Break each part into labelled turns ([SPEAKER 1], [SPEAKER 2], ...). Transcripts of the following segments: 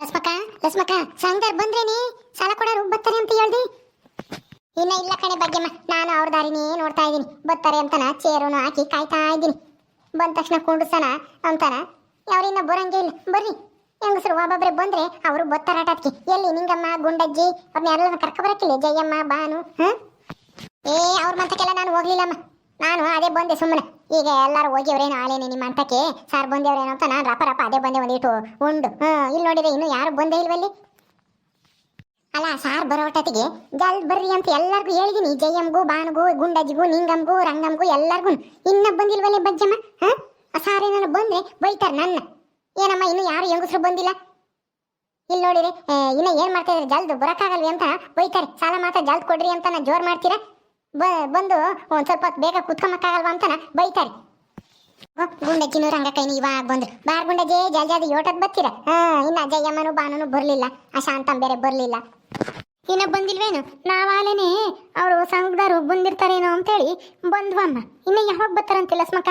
[SPEAKER 1] ಲಸ್ಮಕ್ಕ ಲಸ್ಮಕ್ಕ ಸಂಘದವ್ರು ನೀ? ಸಾಲ ಕೊಡೋರು ಬರ್ತಾರೆ ಅಂತ ಹೇಳ್ದಿ? ಇನ್ನ ಇಲ್ಲ ಕಣೆ ಬಗ್ಗೆ ನಾನು ಅವ್ರ ದಾರಿನೇ ನೋಡ್ತಾ ಇದ್ದೀನಿ. ಬರ್ತಾರೆ ಅಂತನ ಚೇರನ್ನು ಹಾಕಿ ಕಾಯ್ತಾ ಇದ್ದೀನಿ. ಬಂದ ತಕ್ಷಣ ಕುಂಡ್ಸನ ಅಂತಾನ ಅವ್ರಿನ್ನ ಬರಂಗೆ ಇಲ್ಲ, ಬರ್ರಿ. ಹೆಂಗಸರು ಒಬ್ಬೊಬ್ರೆ ಬಂದ್ರೆ ಅವರು ಬತ್ತಾರಾಟಕ್ಕೆ ಎಲ್ಲಿ ನಿಂಗಮ್ಮ, ಗುಂಡಜ್ಜಿ ಅವ್ರನ್ನೆಲ್ಲ ಕರ್ಕೊಬರಕ್ಕಿಲ್ಲ ಜಯಮ್ಮ ಬಾನು ಹ ಏ, ಅವ್ರ ಮಂತಕ್ಕೆಲ್ಲ ನಾನು ಹೋಗ್ಲಿಲ್ಲಮ್ಮ. ನಾನು ಅದೇ ಬಂದೆ ಸುಮ್ಮನೆ. ಈಗ ಎಲ್ಲರೂ ಹೋಗಿವ್ರೇನು ಆಲೇನೆ ನಿಮ್ಮ ಅಂತಕ್ಕೆ ಸಾರ್ ಬಂದೇವ್ರೇನು ಅಂತ ನಾನು ರಪ ರಪ ಅದೇ ಬಂದೆ ಒಂದಿಟ್ಟು ಉಂಡು. ಹ್ಞೂ ಇಲ್ಲಿ ನೋಡಿದ್ರೆ ಇನ್ನು ಯಾರು ಬಂದೇ ಇಲ್ವಲ್ಲಿ? ಅಲ್ಲ, ಸಾರ್ ಬರೋಟತಿಗೆ ಜಲ್ದ್ ಬರ್ರಿ ಅಂತ ಎಲ್ಲರಿಗೂ ಹೇಳಿದೀನಿ. ಜಯಮ್ಗೂ ಬಾನುಗೂ ಗುಂಡಜ್ಜಿಗೂ, ನಿಂಗಮ್ಗೂ, ರಂಗಮ್ಗೂ ಎಲ್ಲರಿಗೂ ಇನ್ನ ಬಂದಿಲ್ವಲ್ಲೇ ಬಜ್ಜಮ್ಮ? ಹಾಂ ಸಾರ್ ಏನಾರು ಬಂದ್ರೆ ಬೈತಾರೆ ನನ್ನ. ಏನಮ್ಮ, ಇನ್ನು ಯಾರು ಹೆಂಗಸರು ಬಂದಿಲ್ಲ? ಇಲ್ಲಿ ನೋಡಿರಿ ಇನ್ನೂ ಏನ್ ಮಾಡ್ತಾ ಇದ್ರೆ? ಜಲ್ದು ಬರೋಕ್ಕಾಗಲ್ವಿ ಅಂತ ಬೈತಾರೆ. ಸಾಲ ಮಾತ್ರ ಜಲ್ದ್ ಕೊಡ್ರಿ ಅಂತ ನಾನು ಜೋರು ಮಾಡ್ತೀರಾ? ಬಂದು ಒಂದ್ ಸ್ವಲ್ಪ ಬೇಗ ಕುತ್ಕೊಂಬಕ್ಕಾಗಲ್ವಾ ಅಂತನ? ಬೈತಾರೆ. ಗುಂಡಜ್ಜಿನೂ ರಂಗಕೈನಿ ಇವಾಗ ಬಂದ್ರು ಬಾರ್ ಗುಂಡಜ್ಜಿ ಜಲ್ ಜಲ್ದಿ ಯೋಟದ್ ಬತ್ತೀರ ಹಾ, ಇನ್ನ ಅಜಯ್ಯಮ್ಮನು ಬಾನನು ಬರ್ಲಿಲ್ಲ. ಆ ಶಾಂತಮ್ ಬೇರೆ ಬರ್ಲಿಲ್ಲ. ಇನ್ನ ಬಂದಿಲ್ವೇನು? ನಾವಾಲೇನೆ ಅವರು ಸಂಘದವ್ರು ಬಂದಿರ್ತಾರೇನೋ ಅಂತೇಳಿ ಬಂದ್ವಮ್ಮ ಇನ್ನ ಯಾವಾಗ ಬರ್ತಾರಂತಿಲ್ಲ ಸ್ಮಕ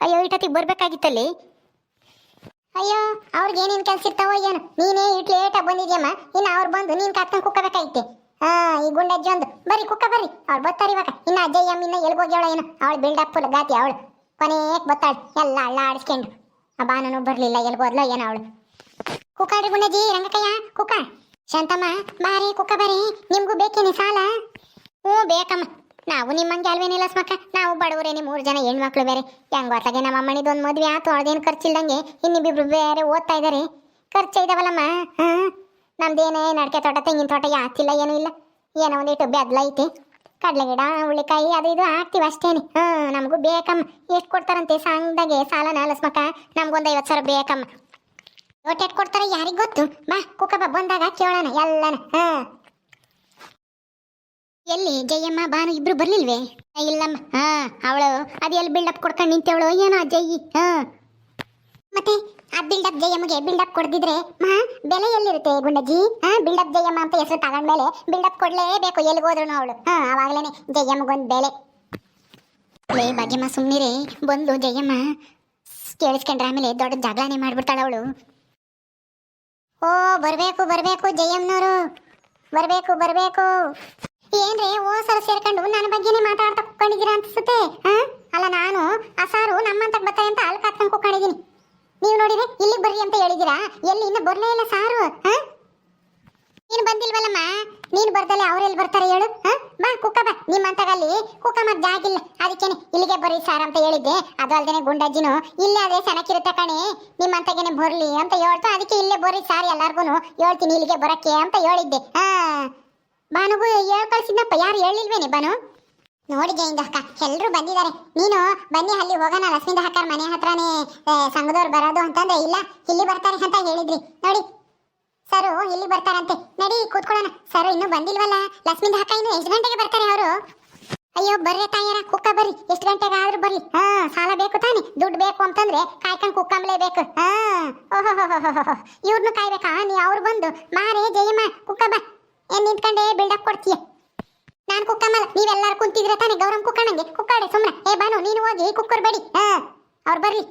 [SPEAKER 1] ಅಯ್ಯೋ ಇಟತಿಗೆ ಬರ್ಬೇಕಾಗಿತ್ತಲ್ಲಿ. ಅಯ್ಯೋ, ಅವ್ರಿಗೆ ಏನೇನು ಕೆಲ್ಸ ಇರ್ತಾವೋ ಏನು. ನೀನೇ ಇಟ್ ಬಂದಿದ್ಯಮ್ಮ. ಇನ್ನು ಅವ್ರು ಬಂದು ನೀನು ಕತ್ಕೊಂಡು ಕುಕ್ಕಬೇಕಾಗಿತ್ತೆ ಹಾ, ಈ ಗುಂಡಜ್ಜಿ ಒಂದು ಬರ್ರಿ, ಕುಕ್ಕ ಬರ್ರಿ. ಅವ್ಳು ಬತ್ತಾರ ಇವಾಗ. ಇನ್ನ ಅಜ್ಜಯ್ಯಮ್ಮ ಇನ್ನ ಎಲ್ಗೋಗ್ಯಾಳ ಏನು. ಅವಳು ಬಿಲ್ಡಪ್ ಗಾತಿ ಅವಳು. ಕೊನೆಗೆ ಬತ್ತಾಳೆ ಎಲ್ಲ ಅಳ್ಳ ಆಡಿಸ್ಕೊಂಡು. ಆ ಬಾನನು ಬರ್ಲಿಲ್ಲ. ಎಲ್ಗೋದ್ಲೋ ಏನ ಅವಳು. ಕುಕ್ಕಾಡ್ರಿ ಗುಂಡಜ್ಜಿ ರಂಗಕಯ್ಯ? ಕುಕ್ಕ? ಶಾಂತಮ್ಮ, ಬಾರಿ, ಕುಕ್ಕ ಬರ್ರಿ. ನಿಮ್ಗೂ ಬೇಕೇನೆ ಸಾಲ? ಹ್ಞೂ, ಬೇಕಮ್ಮ. ನಾವು ನಿಮ್ಮಂಗೆ ಅಲ್ವೇನಿಲ್ಲ ಸ್ಮಕ್ಕ. ನಾವು ಬಡವರೇನೆ ಮೂರು ಜನ ಹೆಣ್ಮಕ್ಳು ಬೇರೆ. ಹೆಂಗ್ ಹೊತ್ತಾಗೆ ನಮ್ಮ ಅಮ್ಮನಿದೊಂದು ಮದ್ವೆ ಆತು, ಅವಳದೇನು ಖರ್ಚಿಲ್ದಂಗೆ ಇನ್ನಿಬ್ಬಿಬ್ರು ಬೇರೆ ಓದ್ತಾ ಇದ್ದಾರೆ ಖರ್ಚು ಇದಾವಲ್ಲಮ್ಮ. ಹಾ? ನಮ್ದೇನೇ ನಡಕೆ ತೋಟ, ತೆಂಗಿನ ತೋಟ, ಯಾತಿಲ್ಲ, ಏನೂ ಇಲ್ಲ. ಏನೋ ಒಂದಿಟ್ಟು ಬೆದ್ಲ ಐತಿ. ಕಡಲೆ ಗಿಡ ಹುಳ್ಳಿಕಾಯಿ ಅದು ಇದು ಹಾಕ್ತಿವಿ ಅಷ್ಟೇನೆ. ಹಾ, ನಮಗೂ ಬೇಕಮ್ಮ. ಎಷ್ಟು ಕೊಡ್ತಾರಂತೆ ಸಂಘದಾಗೆ ಸಾಲನ, ಲಸ್ಮಕ್ಕ? ನಮ್ಗೊಂದು ಐವತ್ತು ಸಾವಿರ ಬೇಕಮ್ಮ. ಒಟ್ಟು ಎಷ್ಟು ಕೊಡ್ತಾರೆ ಯಾರಿಗೆ ಗೊತ್ತು? ಬಾ, ಕುಕ್ಕಪ್ಪ, ಬಂದಾಗ ಕೇಳೋಣ ಎಲ್ಲನ. ಹಾ. ಎಲ್ಲಿ? ಜಯಮ್ಮ ಬಾನು ಇಬ್ರು ಬರ್ಲಿಲ್ವೇ? ಇಲ್ಲಮ್ಮ. ಹಾ, ಅವಳು, ಅದು ಎಲ್ಲಿ ಬಿಲ್ಡಪ್ ಕೊಡ್ಕೊಂಡು ನಿಂತವಳು, ಏನೋ ಜಯಿ ಜಯ್ಯಿ. ಹಾ. ಮತ್ತೆ ಆ ಬಿಲ್ಡಪ್ ಜಯಮ್ಮಗೆ ಬಿಲ್ಡಪ್ ಕೊಡ್ದಿದ್ರೆ, ಮಾ, ಬೆಲೆ ಎಲ್ಲಿರುತ್ತೆ ಗುಂಡಜ್ಜಿ? ಹಾ ಬಿಲ್ಡಪ್ ಜಯಮ್ಮ ಅಂತ ಹೆಸರು ತಗೊಂಡ್ಮೇಲೆ ಬಿಲ್ಡಪ್ ಕೊಡ್ಲೇಬೇಕು, ಎಲ್ಲಿಗೆ ಹೋದ್ರು ಅವಳು. ಹಾ ಅವಾಗ್ಲೇನೆ ಜಯಮ್ಮಗೊಂದು ಬೆಲೆ. ಲೇ, ಭಾಗ್ಯಮ್ಮ, ಸುಮ್ನಿರೇ. ಬಂದು ಜಯಮ್ಮ ಕೇಳಿಸ್ಕೊಂಡ್ರೆ ಆಮೇಲೆ ದೊಡ್ಡ ಜಗಳನೆ ಮಾಡ್ಬಿಡ್ತಾಳೆ ಅವಳು. ಓ, ಬರಬೇಕು, ಬರ್ಬೇಕು ಜಯಮ್ಮನವರು. ಬರಬೇಕು ಬರಬೇಕು. ಏನ್ರಿ ಓ ಸಲ ಸೇರ್ಕೊಂಡು ನನ್ನ ಬಗ್ಗೆನೇ ಮಾತಾಡ್ತಾ ಕುತ್ಕೊಂಡಿದ್ದೀರಾ ಅನ್ಸುತ್ತೆ? ಹಾ? ಅಲ್ಲ, ನಾನು ಆ ಸಾರು ನಮ್ಮಂತ ಬರ್ತಾರೆ ಅಂತ ಅಲ್ಲಿ ಕಾತ್ಕೊಂಡು ಕುತ್ಕೊಂಡಿದ್ದೀನಿ. ನೀವು ನೋಡಿದ್ರೆ ಇಲ್ಲಿಗೆ ಬರ್ರಿ ಅಂತ ಹೇಳಿದ್ದೀರಾ? ಎಲ್ಲಿ? ಇನ್ನು ಬರ್ಲೇ ಇಲ್ಲ ಸಾರು, ಹಾ? ನೀನು ಬಂದಿಲ್ವಲ್ಲಮ್ಮ? ನೀನು ಬರ್ದಲೆ ಅವ್ರೆಲ್ಲಿ ಬರ್ತಾರೆ ಹೇಳು, ಹಾ? ಬಾ, ಕುಕ್ಕ ಬಾ. ನಿಮ್ಮಂತಗಲ್ಲಿ ಕುಕ್ಕ ಮತ್ತೆ ಜಾಗಿಲ್ಲ ಅದಕ್ಕೇನೆ ಇಲ್ಲಿಗೆ ಬರ್ರಿ ಸಾರ್ ಅಂತ ಹೇಳಿದ್ದೆ. ಅದು ಅಲ್ದೇನೆ ಗುಂಡಜ್ಜಿನು ಇಲ್ಲೇ ಅದೇ ಸನಕಿರುತ್ತೆ ಕಣೆ. ನಿಮ್ಮಂತಗೇನೆ ಬರ್ಲಿ ಅಂತ ಹೇಳ್ತಾ. ಅದಕ್ಕೆ ಇಲ್ಲೇ ಬರ್ರಿ ಸಾರ್ ಎಲ್ಲಾರ್ಗು ಹೇಳ್ತೀನಿ ಇಲ್ಲಿಗೆ ಬರಕ್ಕೆ ಅಂತ ಹೇಳಿದ್ದೆ. ಹಾ. ಬಾನುಗೂ, ಹೇಳ್ ಕಳ್ಸಿದ್ನಪ್ಪ. ಯಾರು ಹೇಳಿಲ್ವೇನೆ ಬಾನು? ನೋಡಿ ಇಂದ ಅಕ್ಕ? ಎಲ್ಲರೂ ಬಂದಿದ್ದಾರೆ. ನೀನು ಬನ್ನಿ ಅಲ್ಲಿ ಹೋಗೋಣ. ಲಕ್ಷ್ಮೀದ ಅಕ್ಕರ ಮನೆ ಹತ್ರನೇ ಸಂಘದವ್ರು ಬರೋದು ಅಂತಂದ್ರೆ ಇಲ್ಲ, ಇಲ್ಲಿ ಬರ್ತಾರೆ ಅಂತ ಹೇಳಿದ್ರಿ. ನೋಡಿ, ಸರು ಇಲ್ಲಿ ಬರ್ತಾರಂತೆ. ನಡಿ, ಕೂತ್ಕೊಳ್ಳೋಣ. ಸರು ಇನ್ನು ಬಂದಿಲ್ವಲ್ಲ? ಲಕ್ಷ್ಮೀದ ಅಕ್ಕ ಇನ್ನು ಎಷ್ಟು ಗಂಟೆಗೆ ಬರ್ತಾರೆ ಅವರು? ಅಯ್ಯೋ, ಬರ್ರಿ ತಾಯರ ಕುಕ್ಕ ಬರ್ರಿ. ಎಷ್ಟು ಗಂಟೆಗೆ ಆದ್ರೂ ಬರ್ರಿ. ಹಾ, ಸಾಲ ಬೇಕು ತಾನೆ. ದುಡ್ಡು ಬೇಕು ಅಂತಂದ್ರೆ ಕಾಯ್ಕೊಂಡು ಕುಕ್ಕಂಬ್ಲೇಬೇಕು. ಹಾ. ಓಹೋ ಇವ್ರನ್ನು ಕಾಯ್ಬೇಕಾ? ನೀ ಅವ್ರು ಬಂದು ಮಾರೇ, ಜಯಮ್ಮ, ಕುಕ್ಕ ಬಾ. ಏನ್ ನಿಂತ್ಕೊಂಡೆ ಬಿಲ್ಡಪ್ ಕೊಡ್ತೀಯ? ನಾನ್ ಕುಕ್ಕಮ್ಮಲ್ಲ ನೀವೆಲ್ಲಾರು ಕುಂತಿದ್ರೆ ತಾನೆ ಗೌರಮ್ ಕುಕ್ಕಣಂಗೆ ಕುಕ್ಕಾಡೆ, ಸುಮ್ನೆ. ಏ ಬಾನು, ನೀನು ಹೋಗಿ ಕುಕ್ಕರ್ ಬೇಡಿ. ಹಾ, ಅವ್ರು ಬರ್ಲಿ.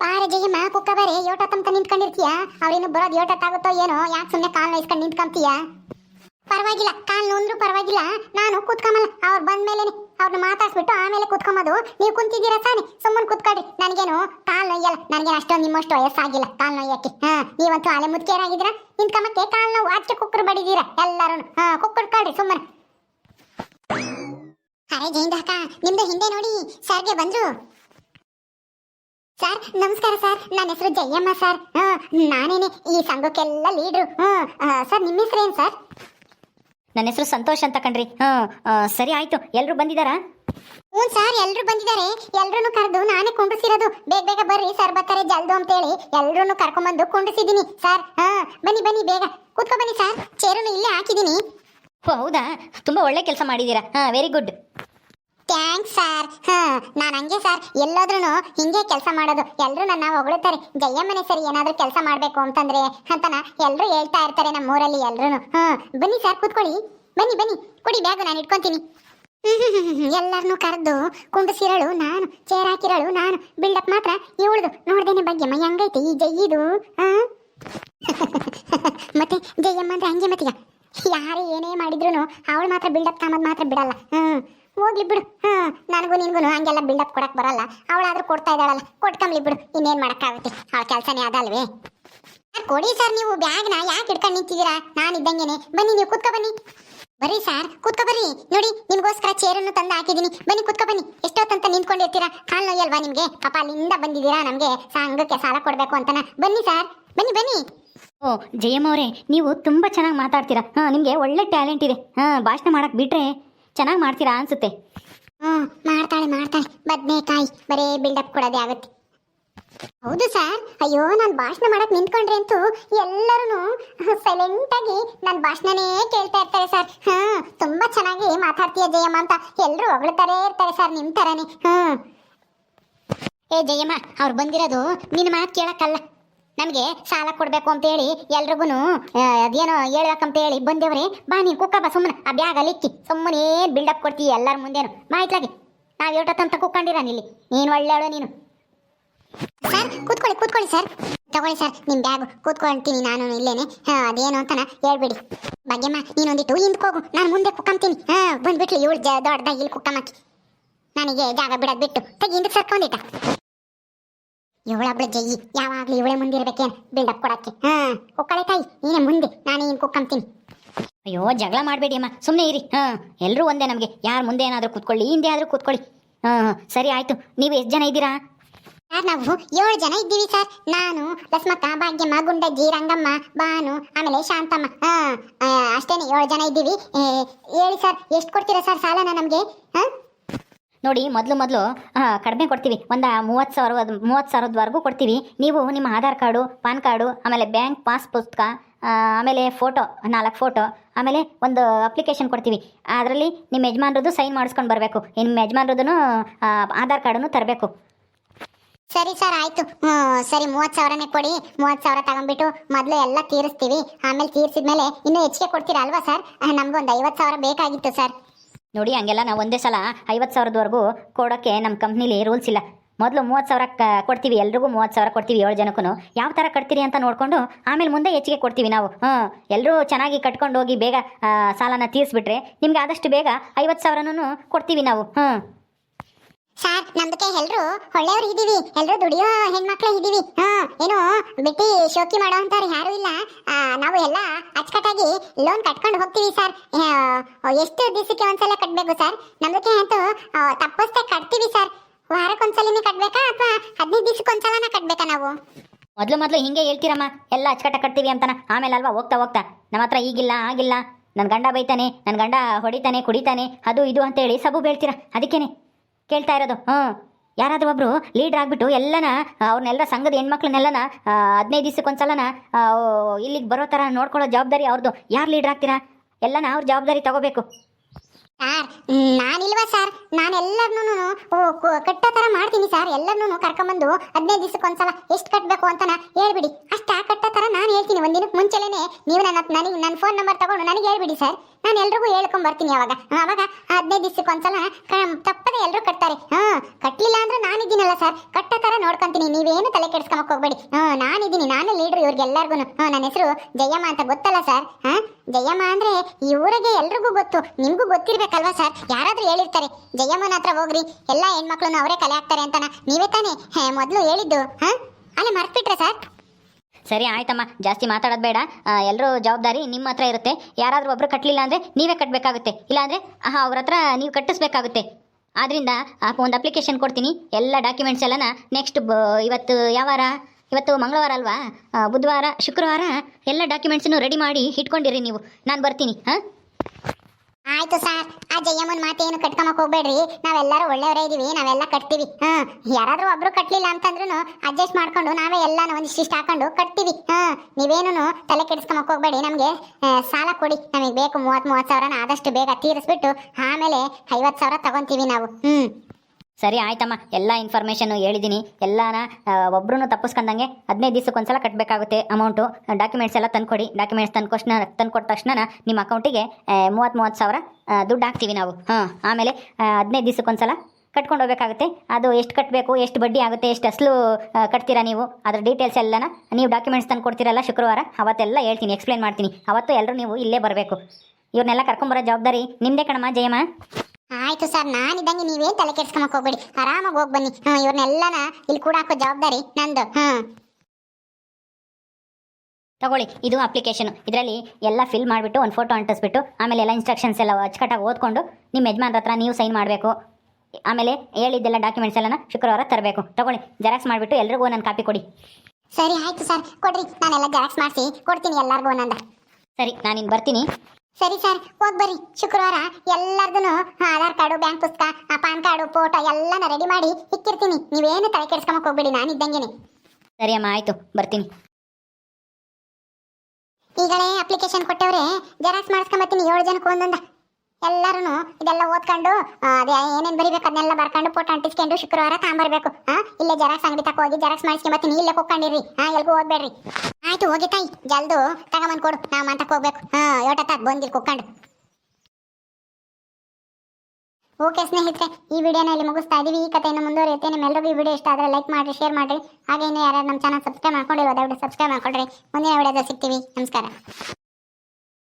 [SPEAKER 1] ಪಾರೆ ಜಯಮ್ಮ, ಕುಕ್ಕ ಬೇರೆ ಯೋಟತ್ತಂತ ನಿಂತ್ಕೊಂಡಿರ್ತೀಯ? ಅವಳಿನ್ನು ಬರೋದು ಯೋಟತ್ತಾಗುತ್ತೋ ಏನೋ? ಯಾಕೆ ಸುಮ್ಮನೆ ಕಾಲ್ ನೋಯಿಸ್ಕೊಂಡು ನಿಂತ್ಕೊಂತೀಯ? ಪರವಾಗಿಲ್ಲ, ಕಾಲ್ ನೋಂದ್ರು ಪರವಾಗಿಲ್ಲ. ನಾನು ಕೂತ್ಕೊಂಬಲ್ಲ ಅವ್ರು ಬಂದ್ಮೇಲೆ ಅವ್ರನ್ನ ಮಾತಾಡ್ಸ್ಬಿಟ್ಟು ಆಮೇಲೆ ಕುತ್ಕೊಂಬೋದು. ನೀವು ಕುಂತಿದ್ದೀರಾ ಸಾನಿ? ಸುಮ್ಮನೆ ಕೂತ್ಕೊಳ್ರಿ. ನನಗೇನು ಕಾಲ್ ನೋಯ್ಯಲ್ಲ. ನನಗೇನು ಅಷ್ಟೊಂದು ನಿಮ್ಮಷ್ಟು ವಯಸ್ಸಾಗಿಲ್ಲ. ಕಾಲ್ ನೋಯ್ಯಕ್ಕೆ. ಹಾ, ನೀವಂತೂ ಅಲೆ ನಿಮ್ಮ ನಿಂತ್ಕೊಂಬಕ್ಕೆ ಕಾಲ್ ನೋವು ಆಚೆ ಕುಕ್ಕರ್ ಬಡಿದೀರಾ? ಎಲ್ಲರೂ ಹಾ, ಕುಕ್ಕರ್ ಕಾಳ್ರಿ ಸುಮ್ಮನೆ. ಅರೆ ಜೈಂದ ಅಕ್ಕ, ನಿಮ್ದು ಹಿಂದೆ ನೋಡಿ. ಸರ್ಗೆ ಬಂದ್ರು. ಸರ್, ನಮಸ್ಕಾರ ಸರ್. ನನ್ನ ಹೆಸರು ಜಯಮ್ಮ ಸರ್. ಹಾ, ನಾನೇನೆ ಈ ಸಂಘಕ್ಕೆಲ್ಲ ಲೀಡ್ರು. ಹ್ಞೂ ಸರ್ ನಿಮ್ಮ ಹೆಸರು ಏನು ಸರ್?
[SPEAKER 2] ನನ್ನ ಹೆಸರು ಸಂತೋಷ್ ಅಂತ ಕಣ್ರಿ. ಹಾಂ ಸರಿ ಆಯ್ತು. ಎಲ್ಲರೂ ಬಂದಿದ್ದಾರಾ
[SPEAKER 1] ಹ್ಞೂ ಸರ್ ಎಲ್ರು ಬಂದಿದ್ದಾರೆ. ಎಲ್ರನ್ನೂ ಕರೆದು ನಾನೇ ಕುಂಡಿಸಿರೋದು ಬೇಗ ಬೇಗ ಬರ್ರಿ ಸರ್ ಬರ್ತಾರೆ ಜಲ್ದು ಅಂತೇಳಿ. ಎಲ್ರನ್ನೂ ಕರ್ಕೊಂಬಂದು ಕುಂಡ್ರಿಸಿದ್ದೀನಿ ಸರ್. ಹಾ ಬನ್ನಿ ಬನ್ನಿ ಬೇಗ. ಕೂತ್ಕೊ ಬನ್ನಿ ಸರ್. ಚೇರನ್ನು ಇಲ್ಲೇ ಹಾಕಿದ್ದೀನಿ.
[SPEAKER 2] ಓ ಹೌದಾ? ತುಂಬಾ ಒಳ್ಳೆ ಕೆಲಸ ಮಾಡಿದ್ದೀರಾ. ಹಾಂ ವೆರಿ ಗುಡ್
[SPEAKER 1] ಥ್ಯಾಂಕ್ಸ್ ಸರ್ ಹಾ ನಾನು ಹಂಗೆ ಸರ್ ಎಲ್ಲೋದ್ರೂ ಹಿಂಗೆ ಕೆಲಸ ಮಾಡೋದು. ಎಲ್ಲರೂ ನನ್ನ ಹೊಗಳುತ್ತಾರೆ ಜಯಮ್ಮನೆ ಸರಿ ಏನಾದರೂ ಕೆಲಸ ಮಾಡಬೇಕು ಅಂತಂದ್ರೆ ಅಂತನ ಎಲ್ಲರೂ ಹೇಳ್ತಾ ಇರ್ತಾರೆ ನಮ್ಮ ಊರಲ್ಲಿ ಎಲ್ಲರೂ ಹಾಂ ಬನ್ನಿ ಸರ್ ಕೂತ್ಕೊಳ್ಳಿ. ಬನ್ನಿ ಬನ್ನಿ. ಕೊಡಿ ಬ್ಯಾಗು ನಾನು ಇಟ್ಕೊತೀನಿ. ಎಲ್ಲರನ್ನೂ ಕರೆದು ಕುಂಡಿಸಿರಳು ನಾನು ಚೇರ್ ಹಾಕಿರಳು ನಾನು. ಬಿಲ್ಡಪ್ ಮಾತ್ರ ಇವಳ್ದು. ನೋಡ್ದೇನೆ ಬಗ್ಗೆ ಹಂಗೈತೆ ಈ ಜಯ್ಯಿದು ಹಾ? ಮತ್ತೆ ಜಯಮ್ಮ ಅಂದ್ರೆ ಹಂಗೆ ಮತ್ತೀಗ. ಯಾರು ಏನೇ ಮಾಡಿದ್ರು ಅವಳು ಮಾತ್ರ ಬಿಲ್ಡಪ್ ತಾಮದ್ ಮಾತ್ರ ಬಿಡಲ್ಲ. ಹ್ಮ್. ಹೋಗ್ಲಿ ಬಿಡು. ಹ್ಮ್, ನನಗೂ ನಿನ್ಗೂ ಹಂಗೆಲ್ಲ ಬಿಲ್ಡಪ್ ಕೊಡಕ್ ಬರಲ್ಲ. ಅವಳಾದ್ರೂ ಕೊಡ್ತಾ ಇದ್ದಾಳಲ್ಲ ಕೊಟ್ಕಂಬ್ಲಿ ಬಿಡು. ಇನ್ನೇನ್ ಮಾಡಕ್ಕಾಗುತ್ತೆ? ಅವಳ ಕೆಲಸನೇ ಅದಲ್ವೇ? ಕೊಡಿ ಸರ್, ನೀವು ಬ್ಯಾಗ್ನ ಯಾಕೆ ಇಟ್ಕೊಂಡು ನಿಂತಿದ್ದೀರಾ? ನಾನು ಇದ್ದಂಗೆನೆ. ಬನ್ನಿ, ನೀವು ಕುತ್ಕೊ ಬನ್ನಿ. ಬರ್ರಿ ಸರ್, ಕುತ್ಕೊ ಬರ್ರಿ. ನೋಡಿ, ನಿಮಗೋಸ್ಕರ ಚೇರನ್ನು ತಂದು ಹಾಕಿದ್ದೀನಿ. ಬನ್ನಿ, ಕುತ್ಕೊ ಬನ್ನಿ. ಎಷ್ಟೊತ್ತಂತ ನಿಂತ್ಕೊಂಡಿರ್ತೀರಾ? ಕಾಲ್ ನೋಯಲ್ವಾ ನಿಮಗೆ? ಪಾಪ, ಅಲ್ಲಿಂದ ಬಂದಿದ್ದೀರಾ ನಮಗೆ? ಸಂಘಕ್ಕೆ ಸಾಲ ಕೊಡಬೇಕು ಅಂತನ. ಬನ್ನಿ ಸರ್, ಬನ್ನಿ ಬನ್ನಿ.
[SPEAKER 2] ಓ ಜಯಮ್ಮ ಅವರೇ ನೀವು ತುಂಬ ಚೆನ್ನಾಗಿ ಮಾತಾಡ್ತೀರಾ. ಹಾಂ, ನಿಮಗೆ ಒಳ್ಳೆ ಟ್ಯಾಲೆಂಟ್ ಇದೆ. ಹಾಂ, ಭಾಷಣ ಮಾಡಕ್ಕೆ ಬಿಟ್ರೆ ಚೆನ್ನಾಗಿ ಮಾಡ್ತೀರಾ ಅನ್ಸುತ್ತೆ.
[SPEAKER 1] ಹ್ಞೂ, ಮಾಡ್ತಾಳೆ ಮಾಡ್ತಾಳೆ. ಬದ್ನೇಕಾಯಿ, ಬರೇ ಬಿಲ್ಡಪ್ ಕೊಡೋದೇ ಆಗುತ್ತೆ. ಹೌದು ಸರ್ ಅಯ್ಯೋ, ನಾನು ಭಾಷಣ ಮಾಡಕ್ ನಿಂತ್ಕೊಂಡ್ರೆ ಅಂತೂ ಎಲ್ಲರೂ ಸೈಲೆಂಟ್ ಆಗಿ ನನ್ನ ಭಾಷಣನೇ ಕೇಳ್ತಾ ಇರ್ತಾರೆ ಸರ್ ಹಾ ತುಂಬಾ ಚೆನ್ನಾಗಿ ಮಾತಾಡ್ತೀಯ ಜಯಮ್ಮ ಅಂತ. ಎಲ್ಲರೂ ಹೊಗಳ್ತಾರೆ ಇರ್ತಾರೆ ಸರ್ ನಿಮ್ ತರನೇ. ಹ್ಮ್ ಏ ಜಯಮ್ಮ, ಅವ್ರು ಬಂದಿರೋದು ನಿನ್ನ ಮಾತು ಕೇಳಕ್ಕಲ್ಲ. ನಮಗೆ ಸಾಲ ಕೊಡಬೇಕು ಅಂತೇಳಿ ಎಲ್ರಿಗೂ ಅದೇನೋ ಹೇಳಿ ಬಂದೇವ್ರಿ, ಬಾ ನೀನು ಕುಕ್ಕ ಬಾ ಸುಮ್ಮನೆ ಆ ಬ್ಯಾಗ್ ಅಲ್ಲಿ ಇಕ್ಕಿ, ಸುಮ್ಮನೆ ಬಿಲ್ಡಪ್ ಕೊಡ್ತೀವಿ ಎಲ್ಲರ ಮುಂದೇನು. ಬಾ ಇತ್ಲಾಗಿ, ನಾವು ಹೇಳ್ತಂತ ಕುಕ್ಕೊಂಡಿರ ಇಲ್ಲಿ ನೀನು ಒಳ್ಳೆಯವಳು ನೀನು. ಸರ್, ಕೂತ್ಕೊಳ್ಳಿ ಕೂತ್ಕೊಳ್ಳಿ ಸರ್. ತಗೊಳ್ಳಿ ಸರ್ ನಿಮ್ಮ ಬ್ಯಾಗ್, ಕೂತ್ಕೊಳ್ತೀನಿ ನಾನು ಇಲ್ಲೇನೆ. ಹಾಂ, ಅದೇನು ಅಂತನ ಹೇಳ್ಬಿಡಿ. ಭಾಗ್ಯಮ್ಮ, ನೀನೊಂದಿಟ್ಟು ಹಿಂದ್ಕೋಗು ನಾನು ಮುಂದೆ ಕುಕ್ಕಂತೀನಿ. ಹಾಂ, ಬಂದುಬಿಟ್ಲಿ ಇವಳು ಜ, ದೊಡ್ಡದಾಗಿ ಇಲ್ಲಿ ಕುಕ್ಕಮ್ಮಕ್ಕಿ ನನಗೆ ಜಾಗ ಬಿಡೋದು ಬಿಟ್ಟು, ತೆಗಿ ಹಿಂದಕ್ಕೆ ಸರ್ಕೊಂಡಿಟ್ಟ ಇವಳೊಬ್ಳು ಜೈ ಯಾವಾಗ್ಲೂ ಇವಳೇ ಮುಂದಿರ್ಬೇಕೇನು ಬಿಲ್ಡಪ್ ಕೊಡಕ್ಕೆ. ಹಾ ಕುಕ್ಕಳೆ ತಾಯಿ ನೀನೇ ಮುಂದೆ ನಾನು ಏನ್ ಕುಕ್ಕಂತೀನಿ
[SPEAKER 2] ಅಯ್ಯೋ ಜಗಳ ಮಾಡಬೇಡಿ ಅಮ್ಮ ಸುಮ್ಮನೆ ಇರಿ. ಹಾ ಎಲ್ಲರೂ ಒಂದೇ ನಮಗೆ. ಯಾರು ಮುಂದೆ ಏನಾದರೂ ಕೂತ್ಕೊಳ್ಳಿ ಹಿಂದೆ ಆದರೂ ಕೂತ್ಕೊಳ್ಳಿ. ಹಾ ಸರಿ ಆಯ್ತು. ನೀವು ಎಷ್ಟು ಜನ ಇದ್ದೀರಾ?
[SPEAKER 1] ಸರ್ ನಾವು ಏಳು ಜನ ಇದ್ದೀವಿ ಸರ್. ನಾನು ಲಸ್ಮಕ್ಕ ಭಾಗ್ಯಮ್ಮ ಗುಂಡಜ್ಜಿ ರಂಗಮ್ಮ ಬಾನು ಆಮೇಲೆ ಶಾಂತಮ್ಮ. ಹಾ ಅಷ್ಟೇನೆ ಏಳು ಜನ ಇದ್ದೀವಿ. ಹೇಳಿ ಸರ್ ಎಷ್ಟು ಕೊಡ್ತೀರಾ ಸರ್ ಸಾಲನ ನಮಗೆ? ಹಾ?
[SPEAKER 2] ನೋಡಿ, ಮೊದಲು ಮೊದಲು ಕಡಿಮೆ ಕೊಡ್ತೀವಿ. ಒಂದು ಮೂವತ್ತು ಸಾವಿರ, ಮೂವತ್ತು ಸಾವಿರದವರೆಗೂ ಕೊಡ್ತೀವಿ. ನೀವು ನಿಮ್ಮ ಆಧಾರ್ ಕಾರ್ಡು, ಪಾನ್ ಕಾರ್ಡು, ಆಮೇಲೆ ಬ್ಯಾಂಕ್ ಪಾಸ್ ಪುಸ್ತಕ ಆಮೇಲೆ ಫೋಟೋ, ನಾಲ್ಕು ಫೋಟೋ, ಆಮೇಲೆ ಒಂದು ಅಪ್ಲಿಕೇಶನ್ ಕೊಡ್ತೀವಿ. ಅದರಲ್ಲಿ ನಿಮ್ಮ ಯಜಮಾನ್ರದ್ದು ಸೈನ್ ಮಾಡಿಸ್ಕೊಂಡು ಬರಬೇಕು. ನಿಮ್ಮ ಯಜಮಾನ್ರದ್ದು ಆಧಾರ್ ಕಾರ್ಡನ್ನು ತರಬೇಕು.
[SPEAKER 1] ಸರಿ ಸರ್, ಆಯಿತು. ಸರಿ, ಮೂವತ್ತು ಸಾವಿರನೇ ಕೊಡಿ. ಮೂವತ್ತು ಸಾವಿರ ತಗೊಂಡ್ಬಿಟ್ಟು ಮೊದಲು ಎಲ್ಲ ತೀರಿಸ್ತೀವಿ. ಆಮೇಲೆ ತೀರಿಸಿದ್ಮೇಲೆ ಇನ್ನೂ ಹೆಚ್ಚಿಗೆ ಕೊಡ್ತೀರಾ ಅಲ್ವಾ ಸರ್? ನಮಗೊಂದು ಐವತ್ತು ಸಾವಿರ ಬೇಕಾಗಿತ್ತು ಸರ್.
[SPEAKER 2] ನೋಡಿ, ಹಂಗೆಲ್ಲ ನಾವು ಒಂದೇ ಸಲ ಐವತ್ತು ಸಾವಿರದವರೆಗೂ ಕೊಡೋಕ್ಕೆ ನಮ್ಮ ಕಂಪ್ನಿಲಿ ರೂಲ್ಸ್ ಇಲ್ಲ. ಮೊದಲು ಮೂವತ್ತು ಸಾವಿರ ಕೊಡ್ತೀವಿ, ಎಲ್ರಿಗೂ ಮೂವತ್ತು ಸಾವಿರ ಕೊಡ್ತೀವಿ, ಏಳು ಜನಕ್ಕೂ ಯಾವ ಥರ ಕಟ್ತೀರಿ ಅಂತ ನೋಡಿಕೊಂಡು ಆಮೇಲೆ ಮುಂದೆ ಹೆಚ್ಚಿಗೆ ಕೊಡ್ತೀವಿ ನಾವು. ಹ್ಞೂ ಎಲ್ಲರೂ ಚೆನ್ನಾಗಿ ಕಟ್ಕೊಂಡು ಹೋಗಿ ಬೇಗ ಸಾಲನ ತೀರಿಸ್ಬಿಟ್ರೆ ನಿಮ್ಗೆ ಆದಷ್ಟು ಬೇಗ ಐವತ್ತು ಸಾವಿರನೂ ಕೊಡ್ತೀವಿ ನಾವು. ಹ್ಞೂ
[SPEAKER 1] ಸರ್ ನಮ್ದಕ್ಕೆ ಎಲ್ರು ಒಳ್ಳೆಯವ್ರು ಇದೀವಿ. ಎಲ್ಲರೂ ದುಡಿಯೋ ಹೆಣ್ಮಕ್ಳು ಇದ್ದೀವಿ ಹಾ ಏನು ಬಿಟ್ಟು ಶೋಕಿ ಮಾಡೋ ಅಂತಾರೆ ಯಾರು ಇಲ್ಲ. ನಾವು ಎಲ್ಲ ಅಚ್ಚುಕಟ್ಟಾಗಿ ಲೋನ್ ಕಟ್ಕೊಂಡು ಹೋಗ್ತೀವಿ ಸರ್ ಎಷ್ಟು ದಿವಸಕ್ಕೆ ಒಂದ್ಸಲ ಕಟ್ಟಬೇಕು ಸರ್ ನಮ್ದಕ್ಕೆ ಅಂತೂ ಆ, ತಪ್ಪಸ್ತೆ ಕಟ್ತೀವಿ ಸರ್ ವಾರಕ್ಕೊಂದ್ಸಲಿನೇ ಕಟ್ಬೇಕಾ ಅಥವಾ ಹದಿನೈದು ದಿವಸಕ್ಕೆ ಕಟ್ಟಬೇಕಾ ನಾವು?
[SPEAKER 2] ಮೊದಲು ಮೊದಲು ಹಿಂಗೆ ಹೇಳ್ತೀರಮ್ಮ. ಎಲ್ಲ ಅಚ್ಚಕಟ್ಟ ಕಟ್ತೀವಿ ಅಂತನ. ಆಮೇಲೆ ಅಲ್ವಾ ಹೋಗ್ತಾ ಹೋಗ್ತಾ. ನಮ್ಮ ಹತ್ರ ಈಗಿಲ್ಲ ಆಗಿಲ್ಲ. ನನ್ನ ಗಂಡ ಬೈತಾನೆ ನನ್ನ ಗಂಡ ಹೊಡಿತಾನೆ ಕುಡಿತಾನೆ ಅದು ಇದು ಅಂತೇಳಿ ಸಬು ಬೇಳ್ತೀರಾ ಅದಕ್ಕೇನೆ. ಕೇಳ್ತಾ ಇರೋದು. ಹ್ಞೂ ಯಾರಾದರೂ ಒಬ್ಬರು ಲೀಡರ್ ಆಗಿಬಿಟ್ಟು ಎಲ್ಲನ, ಅವ್ರನ್ನೆಲ್ಲ ಸಂಘದ ಹೆಣ್ಮಕ್ಳನ್ನೆಲ್ಲನ ಹದಿನೈದು ದಿವಸಕ್ಕೊಂದ್ಸಲನ ಇಲ್ಲಿಗೆ ಬರೋ ಥರ ನೋಡ್ಕೊಳ್ಳೋ ಜವಾಬ್ದಾರಿ ಅವ್ರದ್ದು ಯಾರು ಲೀಡರ್ ಆಗ್ತೀರಾ? ಎಲ್ಲನ ಅವ್ರ ಜವಾಬ್ದಾರಿ ತಗೋಬೇಕು.
[SPEAKER 1] Sir, ನಾನಿಲ್ವಾ sir? ನಾನೆಲ್ಲರನ್ನೂ ಕಟ್ಟೋ ಥರ ಮಾಡ್ತೀನಿ ಸರ್. ಎಲ್ಲರನ್ನೂ ಕರ್ಕೊಂಬಂದು ಹದಿನೈದು ದಿವಸಕ್ಕೆ ಒಂದ್ಸಲ ಎಷ್ಟು ಕಟ್ಟಬೇಕು ಅಂತನ ಹೇಳ್ಬಿಡಿ. ಅಷ್ಟ ಕಟ್ಟೋ ಥರ ನಾನು ಹೇಳ್ತೀನಿ. ಒಂದಿನಕ್ಕೆ ಮುಂಚೆನೇ ನೀವು ನನ್ನ, ನನಗೆ ನನ್ನ ಫೋನ್ ನಂಬರ್ ತಗೊಂಡು ನನಗೆ ಹೇಳ್ಬಿಡಿ ಸರ್. ನಾನು ಎಲ್ರಿಗೂ ಹೇಳ್ಕೊಂಡ್ ಬರ್ತೀನಿ ಅವಾಗ ಅವಾಗ ಹದಿನೈದು ದಿವಸಕ್ಕೆ ಒಂದ್ಸಲ ತಪ್ಪದೆ ಎಲ್ಲರೂ ಕಟ್ತಾರೆ. ಹಾಂ ಕಟ್ಟಲಿಲ್ಲ ಅಂದ್ರೆ ನಾನಿದ್ದೀನಲ್ಲ ಸರ್ ಕಟ್ಟೋ ಥರ ನೋಡ್ಕೊಂತೀನಿ. ನೀವೇನು ತಲೆ ಕೆಡ್ಸ್ಕೊಂಬಕ್ ಹೋಗ್ಬೇಡಿ. ಹಾಂ, ನಾನಿದ್ದೀನಿ. ನಾನು ಲೀಡ್ರು ಇವ್ರಿಗೆಲ್ಲರಿಗೂ ಹಾಂ ನನ್ನ ಹೆಸರು ಜಯಮ್ಮ ಅಂತ ಗೊತ್ತಲ್ಲ ಸರ್ ಹಾ, ಜಯಮ್ಮ ಅಂದ್ರೆ ಈ ಊರಿಗೆ ಎಲ್ರಿಗೂ ಗೊತ್ತು. ನಿಮಗೂ ಗೊತ್ತಿರ್ಬೇಕಲ್ವಾ ಸರ್ ಯಾರಾದ್ರೂ ಹೇಳಿರ್ತಾರೆ, ಜಯಮ್ಮನ ಹತ್ರ ಹೋಗ್ರಿ. ಎಲ್ಲ ಹೆಣ್ಮಕ್ಳು ಅವರೇ ಕಲೆ ಹಾಕ್ತಾರೆ ಅಂತನ. ನೀವೇ ತಾನೇ ಮೊದಲು ಹೇಳಿದ್ದು. ಹಾ, ಅಲ್ಲೇ ಮರ್ತ್ಬಿಟ್ರೆ ಸರ್
[SPEAKER 2] ಸರಿ, ಆಯ್ತಮ್ಮ. ಜಾಸ್ತಿ ಮಾತಾಡೋದು ಬೇಡ. ಎಲ್ಲರೂ ಜವಾಬ್ದಾರಿ ನಿಮ್ಮ ಹತ್ರ ಇರುತ್ತೆ. ಯಾರಾದರೂ ಒಬ್ರು ಕಟ್ಟಲಿಲ್ಲ ಅಂದರೆ ನೀವೇ ಕಟ್ಟಬೇಕಾಗುತ್ತೆ ಇಲ್ಲಾಂದರೆ ಅವ್ರ ಹತ್ರ ನೀವು ಕಟ್ಟಿಸ್ಬೇಕಾಗುತ್ತೆ. ಆದ್ದರಿಂದ ಒಂದು ಅಪ್ಲಿಕೇಶನ್ ಕೊಡ್ತೀನಿ. ಎಲ್ಲ ಡಾಕ್ಯುಮೆಂಟ್ಸ್ ಎಲ್ಲನ ನೆಕ್ಸ್ಟ್ ಬ, ಇವತ್ತು ಯಾವಾರ ಇವತ್ತು ಮಂಗಳವಾರ ಅಲ್ವಾ? ಬುಧವಾರ, ಶುಕ್ರವಾರ ಎಲ್ಲ ಡಾಕ್ಯುಮೆಂಟ್ಸನ್ನು ರೆಡಿ ಮಾಡಿ ಇಟ್ಕೊಂಡಿರಿ ನೀವು. ನಾನು ಬರ್ತೀನಿ, ಹಾಂ?
[SPEAKER 1] ಆಯ್ತು ಸರ್ ಆ ಜಯಮ್ಮನ ಮಾತೇನು ಕಟ್ಕೊಂಬಕ್ ಹೋಗ್ಬೇಡ್ರಿ. ನಾವೆಲ್ಲರೂ ಒಳ್ಳೆಯವರೇ ಇದೀವಿ, ನಾವೆಲ್ಲ ಕಟ್ತೀವಿ. ಹಾ, ಯಾರಾದ್ರೂ ಒಬ್ರು ಕಟ್ಲಿಲ್ಲ ಅಂತಂದ್ರೂ ಅಡ್ಜಸ್ಟ್ ಮಾಡ್ಕೊಂಡು ನಾವೇ ಎಲ್ಲಾನು ಒಂದಿಷ್ಟಿಷ್ಟು ಹಾಕೊಂಡು ಕಟ್ತೀವಿ. ಹಾ ನೀವೇನು ತಲೆ ಕೆಡಿಸ್ಕೊಂಬಕ್ ಹೋಗ್ಬೇಡಿ ನಮಗೆ. ಸಾಲ ಕೊಡಿ. ನಮಗೆ ಬೇಕು ಮೂವತ್ತ್ ಮೂವತ್ತು ಸಾವಿರನ ಆದಷ್ಟು ಬೇಗ ತೀರಿಸ್ಬಿಟ್ಟು ಆಮೇಲೆ ಐವತ್ತು ಸಾವಿರ ತಗೊಂತೀವಿ ನಾವು. ಹ್ಮ್.
[SPEAKER 2] ಸರಿ ಆಯ್ತಮ್ಮ, ಎಲ್ಲ ಇನ್ಫಾರ್ಮೇಷನ್ ಹೇಳಿದ್ದೀನಿ ಎಲ್ಲನ ಒಬ್ರು ತಪ್ಪಿಸ್ಕೊಂಡಂಗೆ ಹದಿನೈದು ದಿವಸಕ್ಕೊಂದ್ಸಲ ಕಟ್ಟಬೇಕಾಗುತ್ತೆ ಅಮೌಂಟು ಡಾಕ್ಯುಮೆಂಟ್ಸ್ ಎಲ್ಲ ತಂದುಕೊಡಿ. ಡಾಕ್ಯುಮೆಂಟ್ಸ್ ತಂದ್ಕೊಷ್ಟ ತಂದ್ಕೊಟ್ಟ ತಕ್ಷಣ ನಿಮ್ಮ ಅಕೌಂಟಿಗೆ ಮೂವತ್ತು ಮೂವತ್ತು ಸಾವಿರ ದುಡ್ಡು ಹಾಕ್ತೀವಿ ನಾವು. ಹಾಂ, ಆಮೇಲೆ ಹದಿನೈದು ದಿವಸಕ್ಕೊಂದ್ಸಲ ಕಟ್ಕೊಂಡು ಹೋಗಬೇಕಾಗುತ್ತೆ. ಅದು ಎಷ್ಟು ಕಟ್ಟಬೇಕು ಎಷ್ಟು ಬಡ್ಡಿ ಆಗುತ್ತೆ, ಎಷ್ಟು ಅಸಲು ಕಟ್ತೀರಾ ನೀವು? ಅದ್ರ ಡೀಟೇಲ್ಸ್ ಎಲ್ಲನ ನೀವು ಡಾಕ್ಯುಮೆಂಟ್ಸ್ ತಂದು ಕೊಡ್ತೀರಲ್ಲ ಶುಕ್ರವಾರ, ಅವತ್ತೆಲ್ಲ ಹೇಳ್ತೀನಿ ಎಕ್ಸ್ಪ್ಲೇನ್ ಮಾಡ್ತೀನಿ. ಅವತ್ತು ಎಲ್ಲರೂ ನೀವು ಇಲ್ಲೇ ಬರಬೇಕು. ಇವ್ರನ್ನೆಲ್ಲ ಕರ್ಕೊಂಬರೋ ಜವಾಬ್ದಾರಿ ನಿಮ್ಮದೇ ಕಣಮ್ಮ, ಜಯಮ್ಮ?
[SPEAKER 1] ಆಯ್ತು ಸರ್ ನಾನಿದ್ದಂಗೆ ನೀವೇನ್ ತಲೆ ಕೆಡ್ಸ್ಕೊಂಬಕ್ ಹೋಗ್ಬೇಡಿ. ಆರಾಮಾಗಿ ಹೋಗಿ ಬನ್ನಿ. ಇವ್ರನ್ನೆಲ್ಲನ ಇಲ್ಲಿ ಕೂಡ ಹಾಕೋ ಜವಾಬ್ದಾರಿ ನಂದು. ಹ್ಮ್.
[SPEAKER 2] ತಗೊಳ್ಳಿ ಇದು ಅಪ್ಲಿಕೇಶನ್ ಇದರಲ್ಲಿ ಎಲ್ಲ ಫಿಲ್ ಮಾಡಿಬಿಟ್ಟು ಒಂದು ಫೋಟೋ ಅಂಟಿಸ್ಬಿಟ್ಟು ಆಮೇಲೆ ಎಲ್ಲ ಇನ್ಸ್ಟ್ರಕ್ಷನ್ಸ್ ಎಲ್ಲ ಅಚ್ಚುಕಟ್ಟಾಗಿ ಓದ್ಕೊಂಡು ನಿಮ್ಮ ಯಜಮಾನ್ರ ಹತ್ರ ನೀವು ಸೈನ್ ಮಾಡಬೇಕು. ಆಮೇಲೆ ಹೇಳಿದ್ದೆಲ್ಲ ಡಾಕ್ಯುಮೆಂಟ್ಸ್ ಎಲ್ಲನ ಶುಕ್ರವಾರ ತರಬೇಕು. ತಗೊಳ್ಳಿ ಜೆರಾಕ್ಸ್ ಮಾಡಿಬಿಟ್ಟು ಎಲ್ರಿಗೂ ಒಂದೊಂದು ಕಾಪಿ ಕೊಡಿ.
[SPEAKER 1] ಸರಿ ಆಯ್ತು ಸರ್. ಕೊಡ್ರಿ. ನಾನೆಲ್ಲ ಜೆರಾಕ್ಸ್ ಮಾಡಿಸಿ ಕೊಡ್ತೀನಿ ಎಲ್ಲರಿಗೂ ಒಂದೊಂದ.
[SPEAKER 2] ಸರಿ ನಾನಿನ್ನು ಬರ್ತೀನಿ.
[SPEAKER 1] ಸರಿ ಸರ್ ಹೋಗಿ ಬರ್ರಿ. ಶುಕ್ರವಾರ ಎಲ್ಲರದೂ ಆಧಾರ್ ಕಾರ್ಡು ಬ್ಯಾಂಕ್ ಪುಸ್ತಕ ಆ ಪಾನ್ ಕಾರ್ಡು ಫೋಟೋ ಎಲ್ಲನ ರೆಡಿ ಮಾಡಿ ಇಕ್ಕಿರ್ತೀನಿ. ನೀವೇನು ತಲೆ ಕೆಡ್ಸ್ಕೊಂಬಕ್ ಹೋಗ್ಬೇಡಿ ಇದ್ದಂಗೇನೆ.
[SPEAKER 2] ಸರಿ ಅಮ್ಮ ಆಯ್ತು. ಬರ್ತೀನಿ.
[SPEAKER 1] ಈಗಲೇ ಅಪ್ಲಿಕೇಶನ್ ಕೊಟ್ಟವ್ರೆ ಜೆರಾಕ್ಸ್ ಮಾಡಿಸ್ಕೊಂಬತ್ತೀನಿ ಏಳು ಜನಕ್ಕೆ ಒಂದೊಂದ. ಎಲ್ಲರೂ ಇದೆಲ್ಲ ಓದ್ಕೊಂಡು ಅದೇ ಏನೇನು ಬರಿಬೇಕು ಅದನ್ನೆಲ್ಲ ಬರ್ಕೊಂಡು ಫೋಟೋ ಅಂಟಿಸ್ಕೊಂಡು ಶುಕ್ರವಾರ ತಗೊಂಬರ್ಬೇಕು ಹಾಂ ಇಲ್ಲೇ ಜೆರಾಕ್ಸ್ ಅಂಗಡಿ ತಕ ಹೋಗಿ ಜೆರಾಕ್ಸ್ ಮಾಡಿಸ್ಕೊಂಬತ್ತೀನಿ. ಇಲ್ಲೇ ಕೊಕ್ಕೊಂಡಿರಿ ಹಾಂ ಎಲ್ಗೂ ಓದ್ಬೇಡ್ರಿ. ಆಯ್ತು, ಹೋಗಿ ತಾಯಿ. ಜಲ್ದು ತಗೊಂಬಂದು ಕೊಡು. ನಾ ಮಂತಕ್ಕೆ ಹೋಗ್ಬೇಕು. ಹಾ ಯೋಟತ್ತ ಬಂದಿಲ್ ಕುಕ್ಕೊಂಡು. ಓಕೆ ಸ್ನೇಹಿತರೆ, ಈ ವಿಡಿಯೋನ ಇಲ್ಲಿ ಮುಗಿಸ್ತಾ ಇದೀವಿ. ಈ ಕಥೆಯನ್ನು ಮುಂದುವರಿಯುತ್ತೆ. ನಿಮ್ಮೆಲ್ಲರಿಗೂ ಈ ವಿಡಿಯೋ ಇಷ್ಟ ಆದರೆ ಲೈಕ್ ಮಾಡಿ ಶೇರ್ ಮಾಡಿ ಹಾಗೆ ಇನ್ನು ಯಾರು ನಮ್ಮ ಚಾನಲ್ ಸಬ್ಸ್ಕ್ರೈಬ್ ಮಾಡ್ಕೊಂಡಿರೋ ದಯವಿಟ್ಟು ಸಬ್ಸ್ಕ್ರೈಬ್ ಮಾಡ್ಕೊಳ್ರಿ. ಮುಂದಿನ ವಿಡಿಯೋದಲ್ಲಿ ಸಿಗ್ತೀವಿ. ನಮಸ್ಕಾರ.